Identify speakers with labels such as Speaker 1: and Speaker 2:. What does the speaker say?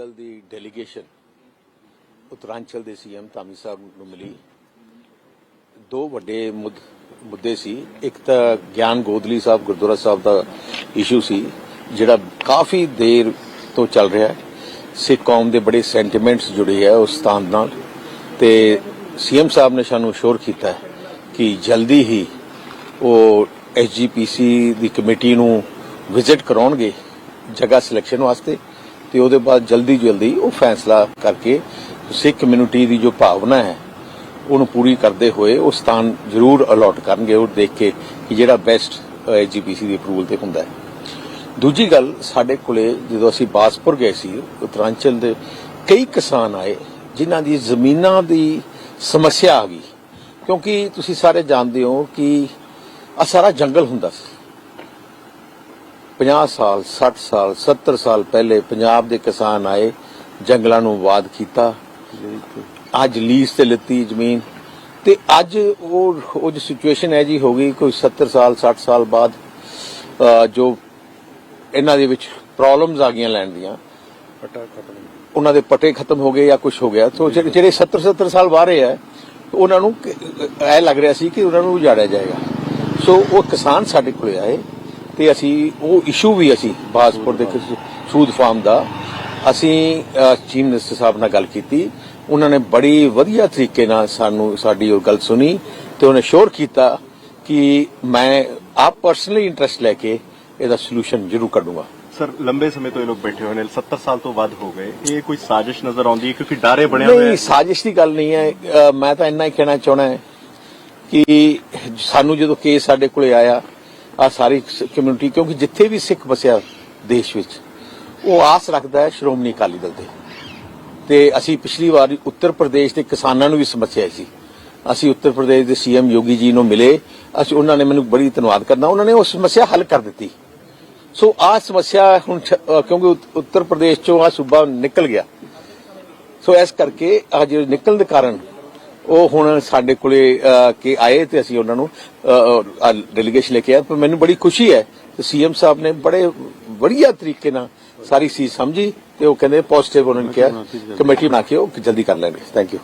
Speaker 1: ਦਲ ਦੀ delegation Uttaranchal ਦੇ CM Dhami ਸਾਹਿਬ ਨੂੰ ਮਿਲੀ। ਦੋ ਵੱਡੇ ਮੁੱਦੇ ਸੀ। ਇੱਕ ਤਾਂ ਗਿਆਨ ਗੋਦਲੀ ਸਾਹਿਬ, ਗੁਰਦੁਆਰਾ ਸਾਹਿਬ ਦਾ ਇਸ਼ੂ ਸੀ, ਜਿਹੜਾ ਕਾਫੀ ਦੇਰ ਤੋਂ ਚੱਲ ਰਿਹਾ ਹੈ। ਸਿੱਖ ਕੌਮ ਦੇ ਬੜੇ ਸੈਂਟੀਮੈਂਟਸ ਜੁੜੇ ਹੈ ਉਸ ਸਥਾਨ ਨਾਲ। ਤੇ ਸੀਐਮ ਸਾਹਿਬ ਨੇ ਸਾਨੂੰ ਸ਼ੋਰ ਕੀਤਾ ਕਿ ਜਲਦੀ ਹੀ ਉਹ ਐਸਜੀਪੀਸੀ ਦੀ ਕਮੇਟੀ ਨੂੰ ਵਿਜ਼ਿਟ ਕਰਾਉਣਗੇ ਜਗ੍ਹਾ ਸਿਲੈਕਸ਼ਨ ਵਾਸਤੇ। ਤੇ ਉਹਦੇ ਬਾਅਦ ਜਲਦੀ ਜਲਦੀ ਉਹ ਫੈਸਲਾ ਕਰਕੇ ਸਿੱਖ ਕਮਿਊਨਿਟੀ ਦੀ ਜੋ ਭਾਵਨਾ ਹੈ, ਉਹਨੂੰ ਪੂਰੀ ਕਰਦੇ ਹੋਏ ਉਹ ਸਥਾਨ ਜ਼ਰੂਰ ਅਲਾਟ ਕਰਨਗੇ ਉਹ ਦੇਖ ਕੇ ਕਿ ਜਿਹੜਾ ਬੈਸਟ ਐਸਜੀਪੀਸੀ ਦੀ ਅਪਰੂਵਲ ਤੇ ਹੁੰਦਾ ਹੈ। ਦੂਜੀ ਗੱਲ, ਸਾਡੇ ਕੋਲੇ ਜਦੋਂ ਅਸੀਂ ਬਾਸਪੁਰ ਗਏ ਸੀ, ਉਤਰਾਂਚਲ ਦੇ ਕਈ ਕਿਸਾਨ ਆਏ ਜਿਨ੍ਹਾਂ ਦੀ ਜ਼ਮੀਨਾਂ ਦੀ ਸਮੱਸਿਆ ਆ ਗਈ। ਕਿਉਂਕਿ ਤੁਸੀਂ ਸਾਰੇ ਜਾਣਦੇ ਹੋ ਕਿ ਆ ਸਾਰਾ ਜੰਗਲ ਹੁੰਦਾ ਸੀ। 50 ਸਾਲ 60 ਸਾਲ 70 ਸਾਲ ਪਹਿਲੇ ਪੰਜਾਬ ਦੇ ਕਿਸਾਨ ਆਏ ਜੰਗਲਾਂ ਨੂੰ ਆਬਾਦ ਕੀਤਾ। ਅੱਜ ਲੀਜ਼ ਤੇ ਲਿੱਤੀ ਜ਼ਮੀਨ। ਤੇ ਅੱਜ ਉਹ ਉਹ ਜੋ ਸਿਚੁਏਸ਼ਨ ਹੈ ਜੀ ਹੋ ਗਈ ਕੋਈ 70 ਸਾਲ 60 ਸਾਲ ਬਾਅਦ ਜੋ ਇਹਨਾਂ ਦੇ ਵਿੱਚ ਪ੍ਰੋਬਲਮਸ ਆ ਗਈਆਂ ਲੈਣ ਦੀਆਂ।
Speaker 2: ਪਟਾ ਖਤਮ
Speaker 1: ਉਹਨਾਂ ਦੇ ਪਟੇ ਖਤਮ ਹੋ ਗਏ ਜਾਂ ਕੁਝ ਹੋ ਗਿਆ। ਤੋਂ ਜਿਹੜੇ ਜਿਹੜੇ 70 70 ਸਾਲ ਬਾਹਰੇ ਹੈ ਉਹਨਾਂ ਨੂੰ ਐ ਲੱਗ ਰਿਹਾ ਸੀ ਕਿ ਉਹਨਾਂ ਨੂੰ ਉਜਾੜਿਆ ਜਾਏਗਾ। ਸੋ ਉਹ ਕਿਸਾਨ ਸਾਡੇ ਕੋਲੇ ਆਏ। ਤੇ ਅਸੀਂ ਉਹ ਇਸ਼ੂ ਵੀ ਅਸੀਂ ਬਾਸਪੁਰ ਦੇ ਸੂਦ ਫਾਰਮ ਦਾ ਅਸੀਂ ਚੀਫ ਮਿਨਿਸਟਰ ਸਾਹਿਬ ਨਾਲ ਗੱਲ ਕੀਤੀ। ਉਹਨਾਂ ਨੇ ਬੜੀ ਵਧੀਆ ਤਰੀਕੇ ਨਾਲ ਸਾਨੂੰ ਸਾਡੀ ਉਹ ਗੱਲ ਸੁਣੀ ਤੇ ਉਹਨੇ ਸ਼ੋਰ ਕੀਤਾ ਕਿ ਮੈਂ ਆਪ ਪਰਸਨਲੀ ਇੰਟਰਸਟ ਲੈ ਕੇ ਇਹਦਾ ਸੋਲੂਸ਼ਨ ਜ਼ਰੂਰ ਕੱਢੂੰਗਾ।
Speaker 2: ਸਰ ਲੰਬੇ ਸਮੇਂ ਤੋਂ ਇਹ ਲੋਕ ਬੈਠੇ ਹੋਏ ਨੇ 70 ਸਾਲ ਤੋਂ ਵੱਧ ਹੋ ਗਏ। ਇਹ ਕੋਈ ਸਾਜ਼ਿਸ਼ ਨਜ਼ਰ ਆਉਂਦੀ ਹੈ? ਕਿਉਂਕਿ ਡਾਰੇ ਬਣਿਆ ਹੋਇਆ
Speaker 1: ਨਹੀਂ ਸਾਜ਼ਿਸ਼ ਦੀ ਗੱਲ ਨਹੀਂ ਹੈ। ਮੈਂ ਤਾਂ ਇੰਨਾ ਹੀ ਕਹਿਣਾ ਚਾਹਣਾ ਹੈ ਕਿ ਸਾਨੂੰ ਜਦੋਂ ਕੇਸ ਸਾਡੇ ਕੋਲੇ ਆਇਆ ਆ ਸਾਰੀ ਕਮਿਊਨਿਟੀ ਕਿਉਂਕਿ ਜਿੱਥੇ ਵੀ ਸਿੱਖ ਵਸਿਆ ਦੇਸ਼ ਵਿੱਚ, ਉਹ ਆਸ ਰੱਖਦਾ ਹੈ ਸ਼੍ਰੋਮਣੀ ਅਕਾਲੀ ਦਲ ਤੇ। ਤੇ ਅਸੀਂ ਪਿਛਲੀ ਵਾਰ ਉੱਤਰ ਪ੍ਰਦੇਸ਼ ਦੇ ਕਿਸਾਨਾਂ ਨੂੰ ਵੀ ਸਮੱਸਿਆ ਸੀ। ਅਸੀਂ ਉੱਤਰ ਪ੍ਰਦੇਸ਼ ਦੇ ਸੀਐਮ ਯੋਗੀ ਜੀ ਨੂੰ ਮਿਲੇ, ਅਸੀਂ, ਉਹਨਾਂ ਨੇ ਮੈਨੂੰ ਬੜੀ ਧੰਨਵਾਦ ਕਰਨਾ ਉਹਨਾਂ ਨੇ ਉਹ ਸਮੱਸਿਆ ਹੱਲ ਕਰ ਦਿੱਤੀ। ਸੋ ਆ ਸਮੱਸਿਆ ਹੁਣ ਕਿਉਂਕਿ ਉੱਤ- ਉੱਤਰ ਪ੍ਰਦੇਸ਼ ਚੋਂ ਆ ਸੂਬਾ ਨਿਕਲ ਗਿਆ। ਸੋ ਇਸ ਕਰਕੇ ਅੱਜ ਨਿਕਲਣ ਦੇ ਕਾਰਨ ਉਹ ਹੁਣ ਸਾਡੇ ਕੋਲੇ ਕਿ ਆਏ ਤੇ ਅਸੀਂ ਉਹਨਾਂ ਨੂੰ ਡੈਲੀਗੇਸ਼ਨ ਲੈ ਕੇ ਆਏ। ਪਰ ਮੈਨੂੰ ਬੜੀ ਖੁਸ਼ੀ ਹੈ ਕਿ ਸੀਐਮ ਸਾਹਿਬ ਨੇ ਬੜੇ ਵਧੀਆ ਤਰੀਕੇ ਨਾਲ ਸਾਰੀ ਚੀਜ਼ ਸਮਝੀ ਤੇ ਉਹ ਕਹਿੰਦੇ ਪੋਜ਼ਿਟਿਵ ਉਹਨਾਂ ਨੇ ਕਿਹਾ। ਕਮੇਟੀ ਬਣਾ ਕੇ ਉਹ ਜਲਦੀ ਕਰ ਲੈਣਗੇ। Thank you